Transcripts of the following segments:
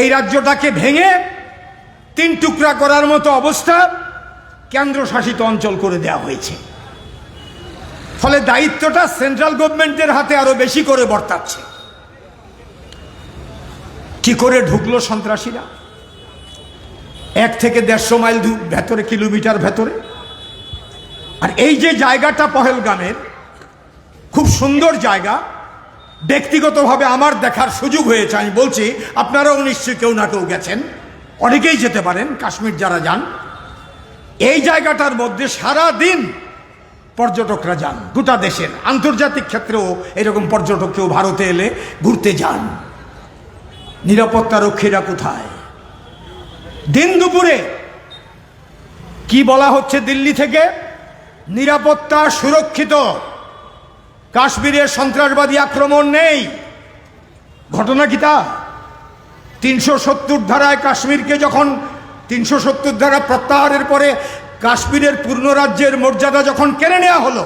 এই রাজ্যটাকে ভেঙে তিন টুকরা করার মতো অবস্থা কেন্দ্রশাসিত অঞ্চল করে দেওয়া হয়েছে। ফলে দায়িত্বটা সেন্ট্রাল গভর্নমেন্টের হাতে আরও বেশি করে বর্তাচ্ছে। কি করে ঢুকলো সন্ত্রাসীরা? এক থেকে দেড়শো মাইল ভেতরে, কিলোমিটার ভেতরে। আর এই যে জায়গাটা পহেলগামের, খুব সুন্দর জায়গা ব্যক্তিগতভাবে আমার দেখার সুযোগ হয়েছে। আমি বলছি, আপনারাও নিশ্চয়ই কেউ না কেউ গেছেন। অনেকেই যেতে পারেন, কাশ্মীর যারা যান। এই জায়গাটার মধ্যে সারা দিন পর্যটকরা যান, গোটা দেশের। আন্তর্জাতিক ক্ষেত্রেও এরকম পর্যটক কেউ ভারতে এলে ঘুরতে যান। নিরাপত্তা রক্ষীরা কোথায়? দিন দুপুরে, কি বলা হচ্ছে দিল্লি থেকে? নিরাপত্তা সুরক্ষিত। কাশ্মীরে সন্ত্রাসবাদী আক্রমণ নেই। ঘটনা কি তা? তিনশো সত্তর ধারায় কাশ্মীরকে যখন তিনশো সত্তর ধারা প্রত্যাহারের পরে কাশ্মীরের পূর্ণ রাজ্যের মর্যাদা যখন কেড়ে নেওয়া হলো,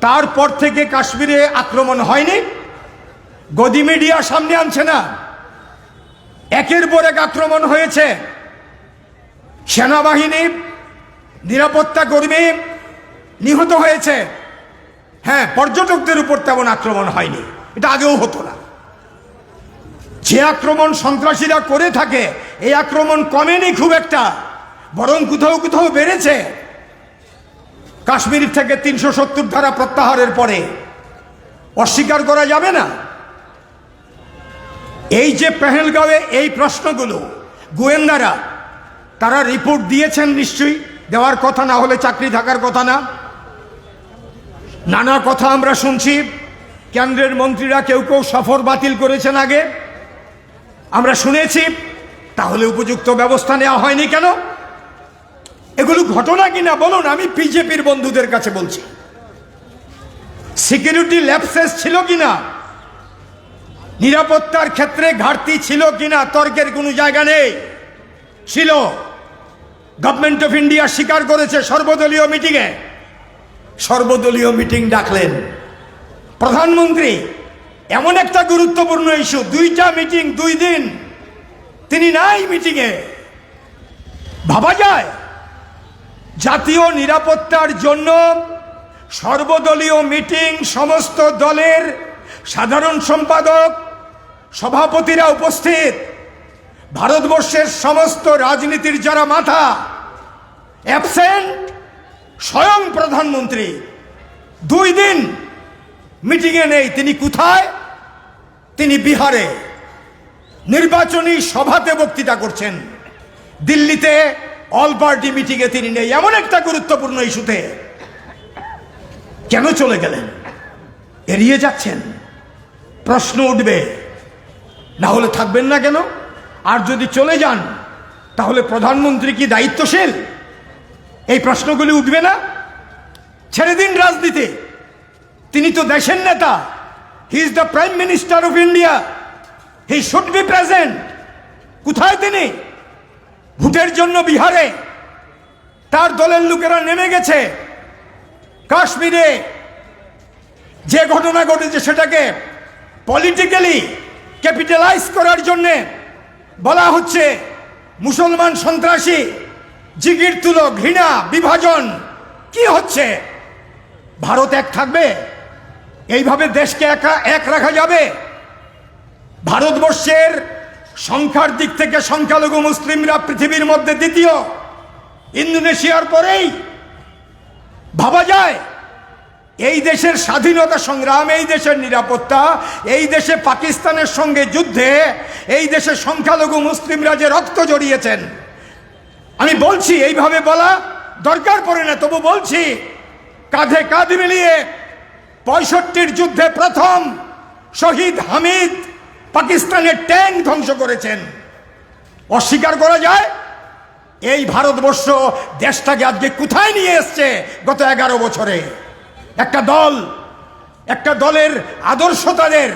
তারপর থেকে কাশ্মীরে আক্রমণ হয়নি। গদি মিডিয়া সামনে আনছে না। একের পর এক আক্রমণ হয়েছে। সেনাবাহিনী, নিরাপত্তা কর্মী নিহত হয়েছে। হ্যাঁ পর্যটকদের উপর তেমন আক্রমণ হয়নি। এটা আগেও হতো না। যে আক্রমণ সন্ত্রাসীরা করে থাকে, এই আক্রমণ কমেনি খুব একটা, বরং কোথাও কোথাও বেড়েছে। কাশ্মীর থেকে তিনশো সত্তর ধারা প্রত্যাহারের পরে, অস্বীকার করা যাবে না। এই যে পেহেলগাঁওয়ে এই প্রশ্নগুলো, গোয়েন্দারা, তারা রিপোর্ট দিয়েছেন নিশ্চয়ই, দেওয়ার কথা না হলে চাকরি থাকার কথা না। নানা কথা আমরা শুনছি। কেন্দ্রের মন্ত্রীরা কেউ কেউ সফর বাতিল করেছেন আগে। আমরা শুনেছি, তাহলে উপযুক্ত ব্যবস্থা নেওয়া হয়নি কেন? এগুলো ঘটনা কিনা বলুন, আমি বিজেপির বন্ধুদের কাছে বলছি। সিকিউরিটি ল্যাপসেস ছিল কিনা নিরাপত্তার ক্ষেত্রে ঘাটতি ছিল কিনা তর্কের কোনো জায়গা নেই। ছিল। গভর্নমেন্ট অফ ইন্ডিয়া স্বীকার করেছে সর্বদলীয় মিটিংয়ে সর্বদলীয় মিটিং ডাকলেন। প্রধানমন্ত্রী, এমন একটা গুরুত্বপূর্ণ ইস্যু, দুইটা মিটিং, দুই দিন। তিনি নাই মিটিংয়ে। ভাবা যায়, জাতীয় নিরাপত্তার জন্য সর্বদলীয় মিটিং সমস্ত দলের সাধারণ সম্পাদক, সভাপতিরা উপস্থিত। ভারতবর্ষের সমস্ত রাজনীতির যারা মাথা অ্যাবসেন্ট স্বয়ং প্রধানমন্ত্রী। দুই দিন মিটিংয়ে নেই, তিনি কোথায়? তিনি বিহারে। নির্বাচনী সভাতে বক্তৃতা করছেন। দিল্লিতে অল পার্টি মিটিংয়ে তিনি নেই, এমন একটা গুরুত্বপূর্ণ ইস্যুতে। কেন চলে গেলেন? এড়িয়ে যাচ্ছেন? প্রশ্ন উঠবে। না হলে থাকবেন না কেন? আর যদি চলে যান, তাহলে প্রধানমন্ত্রী কি দায়িত্বশীল? প্রশ্নগুলি উঠবে না? ছেড়ে দিন রাজনীতি। তিনি তো দেশের নেতা। He is the prime minister of India he should be present কোথায় তিনি? ভোটের জন্য বিহারে। তার দলের লোকেরা নেমে গেছে। কাশ্মীরে। যে ঘটনা ঘটেছে সেটাকে পলিটিক্যালি ক্যাপিটালাইজ করার জন্যে বলা হচ্ছে মুসলমান সন্ত্রাসী। জিগির তুলো ঘৃণা, বিভাজন, কি হচ্ছে? ভারত এক থাকবে? এইভাবে দেশকে একা এক রাখা যাবে? ভারতবর্ষের সংখ্যার দিক থেকে সংখ্যালঘু মুসলিমরা পৃথিবীর মধ্যে দ্বিতীয়। ইন্দোনেশিয়ার পরেই। ভাবা যায়, এই দেশের স্বাধীনতা সংগ্রাম, এই দেশের নিরাপত্তা, এই দেশে পাকিস্তানের সঙ্গে যুদ্ধে, এই দেশে সংখ্যালঘু মুসলিমরা যে রক্ত জড়িয়েছেন আমি বলছি, এইভাবে বলা দরকার পড়ে না, তবু বলছি, কাঁধে কাঁধ মিলিয়ে পঁয়ষট্টির যুদ্ধে প্রথম শহীদ হামিদ পাকিস্তানের ট্যাঙ্ক ধ্বংস করেছেন। অস্বীকার করা যায়, এই ভারতবর্ষ দেশটাকে আজকে কোথায় নিয়ে এসছে গত এগারো বছরে? একটা দল, একটা দলের আদর্শ তাদের,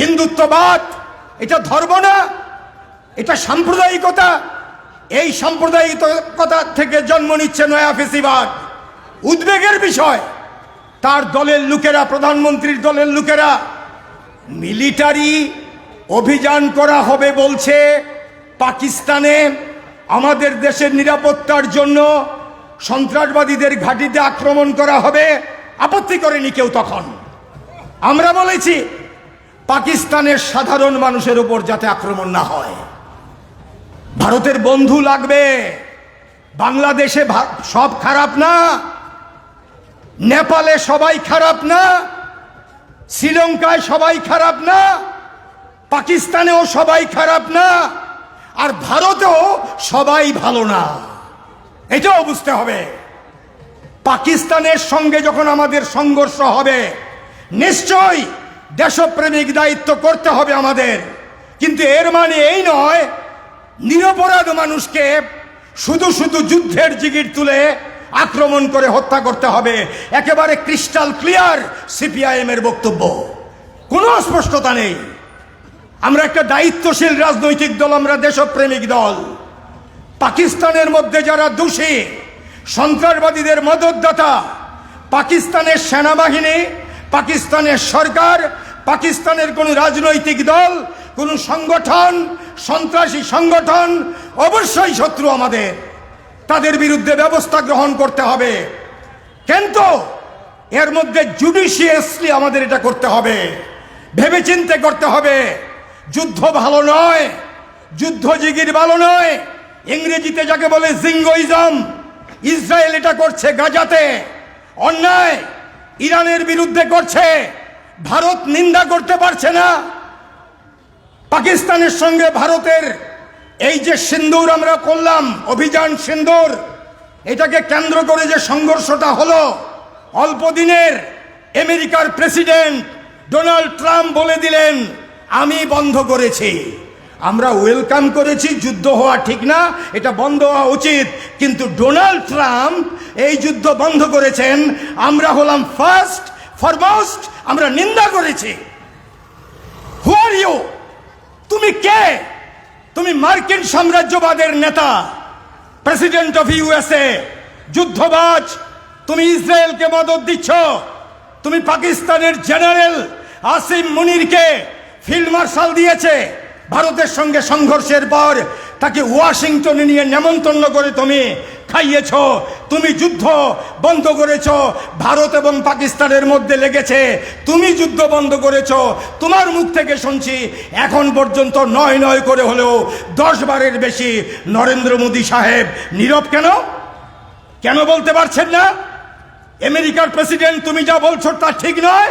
হিন্দুত্ববাদ, এটা ধর্ম না, এটা সাম্প্রদায়িকতা এই সাম্প্রদায়িকতা থেকে জন্ম নিচ্ছে নয়া ফেসিবাদ। উদ্বেগের বিষয়, তার দলের লোকেরা, প্রধানমন্ত্রীর দলের লোকেরা, মিলিটারি অভিযান করা হবে বলছে পাকিস্তানে। আমাদের দেশের নিরাপত্তার জন্য সন্ত্রাসবাদীদের ঘাঁটিতে আক্রমণ করা হবে। আপত্তি করেনি কেউ তখন। আমরা বলেছি, পাকিস্তানের সাধারণ মানুষের উপর যাতে আক্রমণ না হয়। ভারতের বন্ধু লাগবে। বাংলাদেশে সব খারাপ না? নেপালে সবাই খারাপ না? শ্রীলঙ্কায় সবাই খারাপ না? পাকিস্তানেও সবাই খারাপ না? আর ভারতেও সবাই ভালো না। এটাও বুঝতে হবে। পাকিস্তানের সঙ্গে যখন আমাদের সংঘর্ষ হবে, নিশ্চয়ই দেশপ্রেমিক দায়িত্ব করতে হবে আমাদের। কিন্তু এর মানে এই নয় নিরপরাধ মানুষকে শুধু শুধু যুদ্ধের জিগির তুলে আক্রমণ করে হত্যা করতে হবে। একেবারে ক্রিস্টাল ক্লিয়ার সিপিআইএম এর বক্তব্য। কোনো অস্পষ্টতা নেই। আমরা একটা দায়িত্বশীল রাজনৈতিক দল, আমরা দেশপ্রেমিক দল। পাকিস্তানের মধ্যে যারা দোষী, সন্ত্রাসবাদীদের মদতদাতা, পাকিস্তানের সেনাবাহিনী, পাকিস্তানের সরকার, পাকিস্তানের কোনো রাজনৈতিক দল কোনো সংগঠন, সন্ত্রাসী সংগঠন, অবশ্যই শত্রু আমাদের। তাদের বিরুদ্ধে ব্যবস্থা গ্রহণ করতে হবে। কিন্তু এর মধ্যে জুডিশিয়াসলি আমাদের এটা করতে হবে। ভেবে ভেবেচিন্তে করতে হবে। যুদ্ধ ভালো নয়। যুদ্ধ জিগির ভালো নয়। ইংরেজিতে যাকে বলে জিঙ্গোইজম ইসরায়েল এটা করছে গাজাতে। অন্যায় ইরানের বিরুদ্ধে করছে। ভারত নিন্দা করতে পারছে না। পাকিস্তানের সঙ্গে ভারতের এই যে সিন্দুর আমরা করলাম, অভিযান সিন্দুর, এটাকে কেন্দ্র করে যে সংঘর্ষটা হলো, অল্প দিনের আমেরিকার প্রেসিডেন্ট ডোনাল্ড ট্রাম্প বলে দিলেন, আমি বন্ধ করেছি। আমরা ওয়েলকাম করেছি, যুদ্ধ হওয়া ঠিক না, এটা বন্ধ হওয়া উচিত। কিন্তু ডোনাল্ড ট্রাম্প এই যুদ্ধ বন্ধ করেছেন, আমরা হলাম ফার্স্ট ফরমোস্ট আমরা নিন্দা করেছি। হু আর ইউ তুমি কে? তুমি মার্কিন সাম্রাজ্যবাদের নেতা প্রেসিডেন্ট অফ ইউএসএ যুদ্ধবাজ, তুমি ইসরায়েলকে মদত দিচ্ছ, তুমি পাকিস্তানের জেনারেল আসিম মুনিরকে ফিল্ড মার্শাল দিয়েছে, ভারতের সঙ্গে সংঘর্ষের পর তাকে ওয়াশিংটনে নিয়ে নেমন্তন্ন করে তুমি খাইয়েছ তুমি যুদ্ধ বন্ধ করেছ, ভারত এবং পাকিস্তানের মধ্যে লেগেছে, তুমি যুদ্ধ বন্ধ করেছ, তোমার মুখ থেকে শুনছি, এখন পর্যন্ত নয় নয় করে হলেও দশ বারের বেশি নরেন্দ্র মোদী সাহেব নীরব কেন? কেন বলতে পারছেন না? আমেরিকার প্রেসিডেন্ট, তুমি যা বলছো তা ঠিক নয়।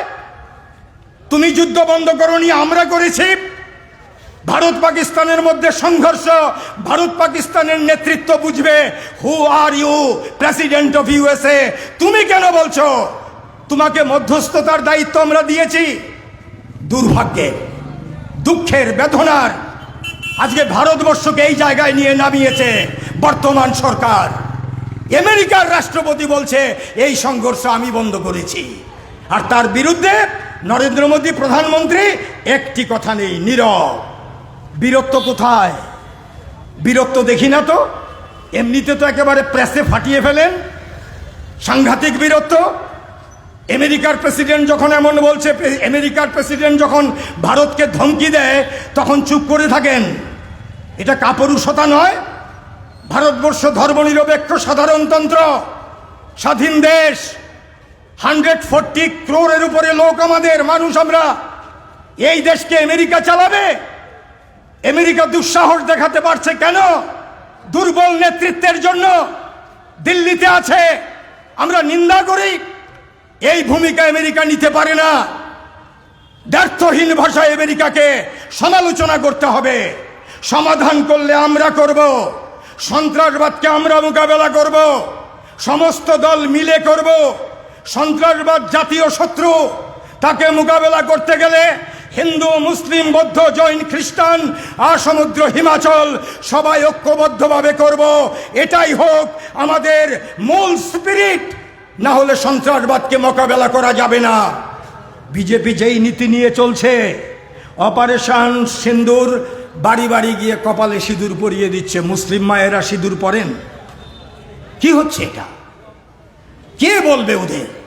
তুমি যুদ্ধ বন্ধ করনি, আমরা করেছি। ভারত পাকিস্তানের মধ্যে সংঘর্ষ, ভারত পাকিস্তানের নেতৃত্ব বুঝবে who are you president of USA তুমি কেন বলছো? তোমাকে মধ্যস্থতার দায়িত্ব আমরা দিয়েছি। দুর্ভাগ্যে, দুঃখের, বেদনার। আজকে ভারতবর্ষকে এই জায়গায় নিয়ে নামিয়েছে বর্তমান সরকার। আমেরিকার রাষ্ট্রপতি বলছে, এই সংঘর্ষ আমি বন্ধ করেছি। আর তার বিরুদ্ধে নরেন্দ্র মোদী প্রধানমন্ত্রী, একটি কথা নেই, নীরব। বীরত্ব কোথায়? বিরক্ত দেখি না তো? এমনিতে তো একেবারে প্রেসে ফাটিয়ে ফেলেন। সাংঘাতিক বীরত্ব আমেরিকার প্রেসিডেন্ট যখন এমন বলছে, আমেরিকার প্রেসিডেন্ট যখন ভারতকে ধমকি দেয়, তখন চুপ করে থাকেন। এটা কাপুরুষতা নয়। ভারতবর্ষ ধর্মনিরপেক্ষ সাধারণতন্ত্র। স্বাধীন দেশ। হান্ড্রেড ফোরটি ক্রোরের উপরে লোক আমাদের, মানুষ আমরা। এই দেশকে আমেরিকা চালাবে? আমেরিকা দুঃসাহস দেখাতে পারছে কেন? দুর্বল নেতৃত্বের জন্য দিল্লিতে আছে। আমরা নিন্দা করি, এই ভূমিকা আমেরিকা নিতে পারে না। ব্যর্থহীন ভাষায় আমেরিকাকে সমালোচনা করতে হবে। সমাধান করলে আমরা করব। সন্ত্রাসবাদকে আমরা মোকাবেলা করব। সমস্ত দল মিলে করব। সন্ত্রাসবাদ জাতীয় শত্রু, তাকে মোকাবেলা করতে গেলে হিন্দু, মুসলিম, বৌদ্ধ, জৈন, খ্রিস্টান, আর সমুদ্র, হিমাচল, সবাই ঐক্যবদ্ধভাবে করব। এটাই হোক আমাদের মূল স্পিরিট না হলে সন্ত্রাসবাদকে মোকাবেলা করা যাবে না। বিজেপি যেই নীতি নিয়ে চলছে, অপারেশন সিন্দুর বাড়ি বাড়ি গিয়ে কপালে সিঁদুর পরিয়ে দিচ্ছে। মুসলিম মায়েরা সিঁদুর পরেন। কি হচ্ছে এটা? কে বলবে ওদের?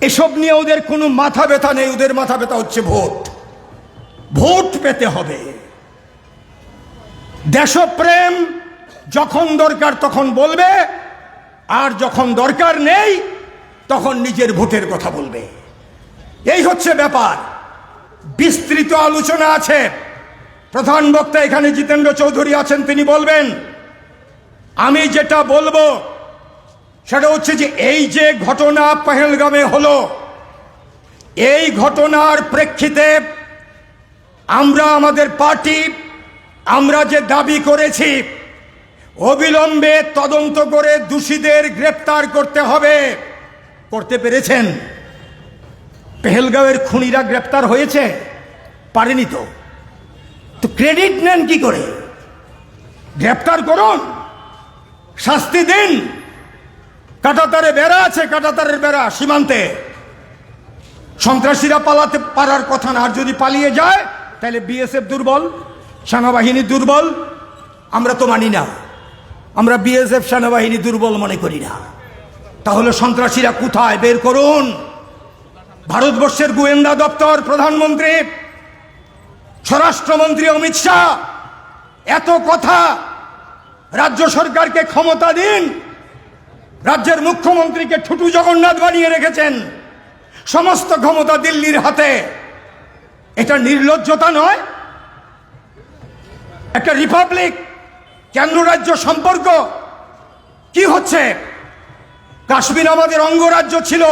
এসব নিয়ে ওদের কোনো মাথা ব্যথা নেই, ওদের মাথা ব্যথা হচ্ছে ভোট। ভোট পেতে হবে। দেশপ্রেম যখন দরকার তখন বলবে, আর যখন দরকার নেই, তখন নিজের ভোটের কথা বলবে। এই হচ্ছে ব্যাপার। বিস্তৃত আলোচনা আছে। প্রধান বক্তা এখানে জিতেন্দ্র চৌধুরী আছেন, তিনি বলবেন, আমি যেটা বলব সেটা হচ্ছে যে এই যে ঘটনা পহেলগামে হলো, এই ঘটনার প্রেক্ষিতে আমরা আমাদের পার্টি, আমরা যে দাবি করেছি, অবিলম্বে তদন্ত করে দোষীদের গ্রেপ্তার করতে হবে। করতে পেরেছেন? পেহেলগাঁওয়ের খুনিরা গ্রেপ্তার হয়েছে? পারেনি তো। তো ক্রেডিট নেন কি করে? গ্রেপ্তার করুন, শাস্তি দিন। কাটাতারে বেড়া আছে, কাটাতারের বেড়া সীমান্তে। সন্ত্রাসীরা পালাতে পারার কথা না, আর যদি পালিয়ে যায়, তাহলে বিএসএফ দুর্বল, সেনাবাহিনী দুর্বল, আমরা তো মানি না। আমরা বিএসএফ সেনাবাহিনী দুর্বল মনে করি না। তাহলে সন্ত্রাসীরা কোথায়? বের করুন। ভারতবর্ষের গোয়েন্দা দপ্তর, প্রধানমন্ত্রী, স্বরাষ্ট্রমন্ত্রী অমিত শাহ, এত কথা। রাজ্য সরকারকে ক্ষমতা দিন। রাজ্যের মুখ্যমন্ত্রীকে ঠুটু জগন্নাথ বানিয়ে রেখেছেন। সমস্ত ক্ষমতা দিল্লির হাতে। এটা নির্লজ্জতা নয়। একটা রিপাবলিক কেন্দ্র রাজ্য সম্পর্ক। কি হচ্ছে? কাশ্মীর আমাদের অঙ্গরাজ্য ছিল।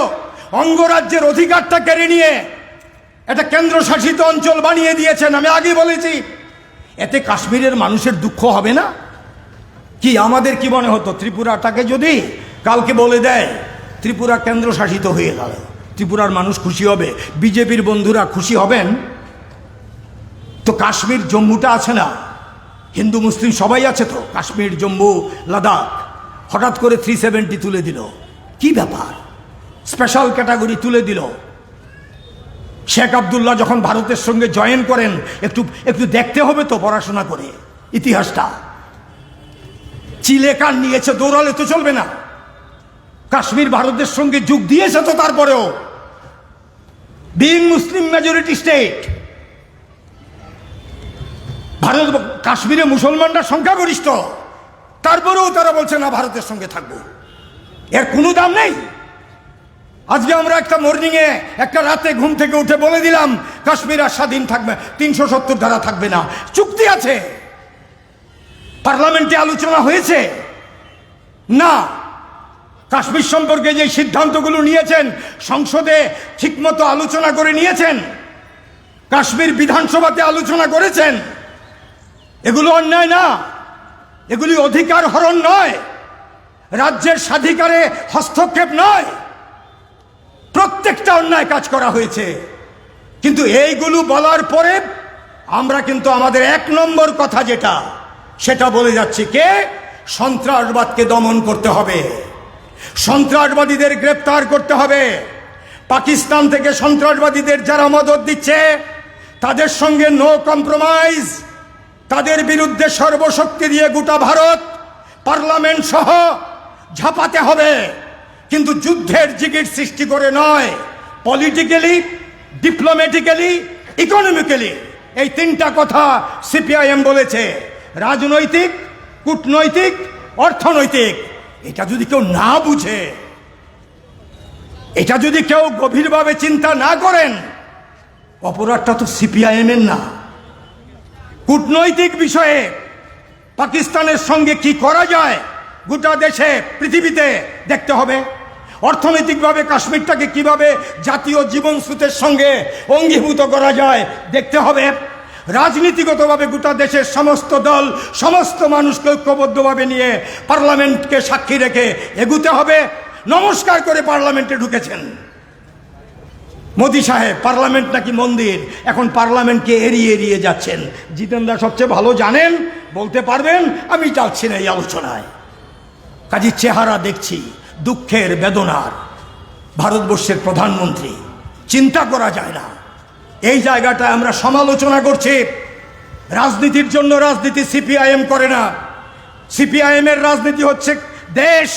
অঙ্গরাজ্যের অধিকারটা কেড়ে নিয়ে এটা কেন্দ্রশাসিত অঞ্চল বানিয়ে দিয়েছেন। আমি আগে বলেছি, এতে কাশ্মীরের মানুষের দুঃখ হবে না? কি আমাদের কি মনে হতো? ত্রিপুরাটাকে যদি কালকে বলে দেয়, ত্রিপুরা কেন্দ্রশাসিত হয়ে গেল ত্রিপুরার মানুষ খুশি হবে। বিজেপির বন্ধুরা খুশি হবেন? তো কাশ্মীর জম্মুটা আছে না? হিন্দু, মুসলিম সবাই আছে তো? কাশ্মীর, জম্মু, লাদাখ। হঠাৎ করে থ্রি সেভেন্টি তুলে দিল। কি ব্যাপার? স্পেশাল ক্যাটাগরি তুলে দিল। শেখ আবদুল্লাহ যখন ভারতের সঙ্গে জয়েন করেন, একটু একটু দেখতে হবে তো পড়াশোনা করে। ইতিহাসটা। চিলেকার নিয়েছে, দৌড়ালে তো চলবে না। কাশ্মীর ভারতের সঙ্গে যোগ দিয়েছে তো তারপরেও। Being Muslim majority state Bharat কাশ্মীরে মুসলমানরা সংখ্যাগরিষ্ঠ। তারপরেও তারা বলছে, না, ভারতের সঙ্গে থাকব। এর কোনো দাম নেই। আজকে আমরা একটা মর্নিংয়ে একটা রাতে ঘুম থেকে উঠে বলে দিলাম, কাশ্মীর আর স্বাধীন থাকবে, তিনশো সত্তর ধারা থাকবে না। চুক্তি আছে। পার্লামেন্টে আলোচনা হয়েছে। না কাশ্মীর সম্পর্কে যে সিদ্ধান্তগুলো নিয়েছেন, সংসদে ঠিকমতো আলোচনা করে নিয়েছেন, কাশ্মীর বিধানসভাতে আলোচনা করেছেন, এগুলো অন্যায় না, এগুলি অধিকার হরণ নয়, রাজ্যের স্বাধিকারে হস্তক্ষেপ নয়। প্রত্যেকটা অন্যায় কাজ করা হয়েছে। কিন্তু এইগুলো বলার পরে আমরা কিন্তু আমাদের এক নম্বর কথা যেটা, সেটা বলে যাচ্ছি কে? সন্ত্রাসবাদকে দমন করতে হবে। সন্ত্রাসবাদীদের গ্রেপ্তার করতে হবে। পাকিস্তান থেকে সন্ত্রাসবাদীদের যারা মদত দিচ্ছে, তাদের সঙ্গে নো কম্প্রোমাইজ তাদের বিরুদ্ধে সর্বশক্তি দিয়ে গোটা ভারত, পার্লামেন্ট সহ ঝাঁপাতে হবে। কিন্তু যুদ্ধের জিগির সৃষ্টি করে নয় পলিটিক্যালি ডিপ্লোম্যাটিক্যালি ইকোনমিক্যালি এই তিনটা কথা সিপিআইএম বলেছে। রাজনৈতিক, কূটনৈতিক, অর্থনৈতিক। এটা যদি কেউ না বুঝে, এটা যদি কেউ গভীরভাবে চিন্তা না করেন, অপরাধটা তো সিপিআইএম এর না। কূটনৈতিক বিষয়ে পাকিস্তানের সঙ্গে কি করা যায়, গোটা দেশে, পৃথিবীতে দেখতে হবে। অর্থনৈতিকভাবে কাশ্মীরটাকে কীভাবে জাতীয় জীবন স্রোতের সঙ্গে অঙ্গীভূত করা যায়, দেখতে হবে। রাজনীতিগতভাবে গোটা দেশের সমস্ত দল, সমস্ত মানুষকে ঐক্যবদ্ধভাবে নিয়ে পার্লামেন্টকে সাক্ষী রেখে এগুতে হবে। নমস্কার করে পার্লামেন্টে ঢুকেছেন। মোদী সাহেব, পার্লামেন্ট নাকি মন্দির? এখন পার্লামেন্টকে এড়িয়ে এড়িয়ে যাচ্ছেন। জিতেন দা সবচেয়ে ভালো জানেন, বলতে পারবেন, আমি যাচ্ছি না এই আলোচনায়। কাজী চেহারা দেখছি, দুঃখের বেদনার। ভারতবর্ষের প্রধানমন্ত্রী, চিন্তা করা যায় না। এই জায়গাটায় আমরা সমালোচনা করছি। রাজনীতির জন্য রাজনীতি সিপিআইএম করে না। সিপিআইএম এর রাজনীতি হচ্ছে দেশ।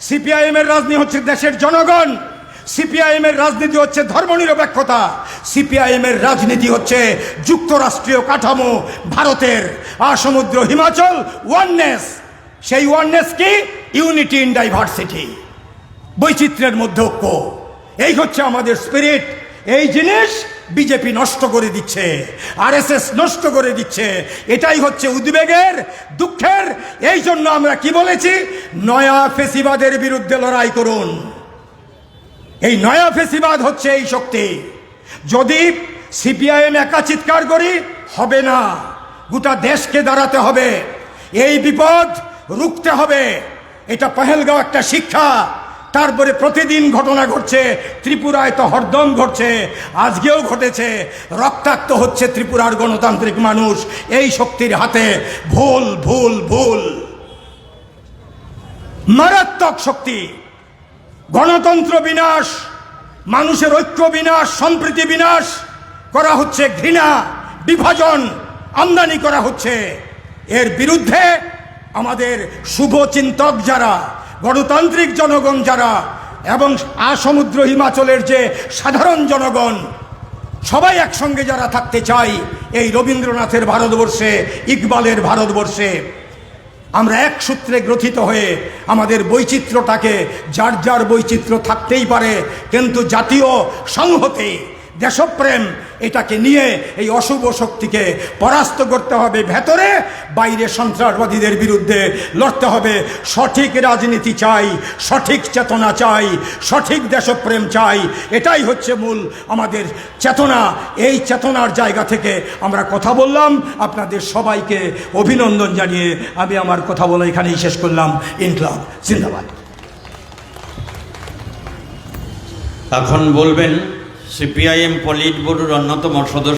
সিপিআইএম এর রাজনীতি হচ্ছে দেশের জনগণ। সিপিআইএম এর রাজনীতি হচ্ছে ধর্মনিরপেক্ষতা। সিপিআইএম এর রাজনীতি হচ্ছে যুক্তরাষ্ট্রীয় কাঠামো, ভারতের আসমুদ্র হিমাচল ওয়াননেস সেই ওয়াননেস কি? ইউনিটি ইন ডাইভার্সিটি বৈচিত্র্যের মধ্যে ঐক্য। এই হচ্ছে আমাদের স্পিরিট এই জিনিস বিজেপি নষ্ট করে দিচ্ছে, আরএসএস নষ্ট করে দিচ্ছে। এটাই হচ্ছে উদ্বেগের, দুঃখের। এই জন্য আমরা কি বলেছি? নয়া ফেসিবাদের বিরুদ্ধে লড়াই করুন। এই নয়া ফেসিবাদ হচ্ছে এই শক্তি। যদি সিপিআইএম একা চিৎকার করি, হবে না। গোটা দেশকে দাঁড়াতে হবে। এই বিপদ রুখতে হবে। এটা পহেলগাঁও একটা শিক্ষা। তারপরে প্রতিদিন ঘটনা ঘটছে, ত্রিপুরায় তো হরদম ঘটছে, আজকেও ঘটেছে, রক্তাক্ত হচ্ছে ত্রিপুরার গণতান্ত্রিক মানুষ, এই শক্তির হাতে ভুল ভুল ভুল। মারাত্মক শক্তি, গণতন্ত্র বিনাশ, মানুষের ঐক্য বিনাশ, সম্প্রীতি বিনাশ করা হচ্ছে ঘৃণা, বিভাজন, আমদানি করা হচ্ছে। এর বিরুদ্ধে আমাদের শুভ চিন্তক যারা গণতান্ত্রিক জনগণ যারা এবং আসমুদ্র হিমাচলের যে সাধারণ জনগণ, সবাই একসঙ্গে যারা থাকতে চাই এই রবীন্দ্রনাথের ভারতবর্ষে, ইকবালের ভারতবর্ষে, আমরা এক সূত্রে গ্রথিত হয়ে আমাদের বৈচিত্র্যটাকে, যার যার বৈচিত্র্য থাকতেই পারে, কিন্তু জাতীয় সংহতি, দেশপ্রেম এটাকে নিয়ে এই অশুভ শক্তিকে পরাস্ত করতে হবে ভেতরে, বাইরে সন্ত্রাসবাদীদের বিরুদ্ধে লড়তে হবে। সঠিক রাজনীতি চাই, সঠিক চেতনা চাই, সঠিক দেশপ্রেম চাই। এটাই হচ্ছে মূল আমাদের চেতনা। এই চেতনার জায়গা থেকে আমরা কথা বললাম। আপনাদের সবাইকে অভিনন্দন জানিয়ে আমি আমার কথা বলে এখানেই শেষ করলাম। ইনকলাব, জিন্দাবাদ। এখন বলবেন সিপিআইএম পলিট ব্যুরোর অন্যতম সদস্য।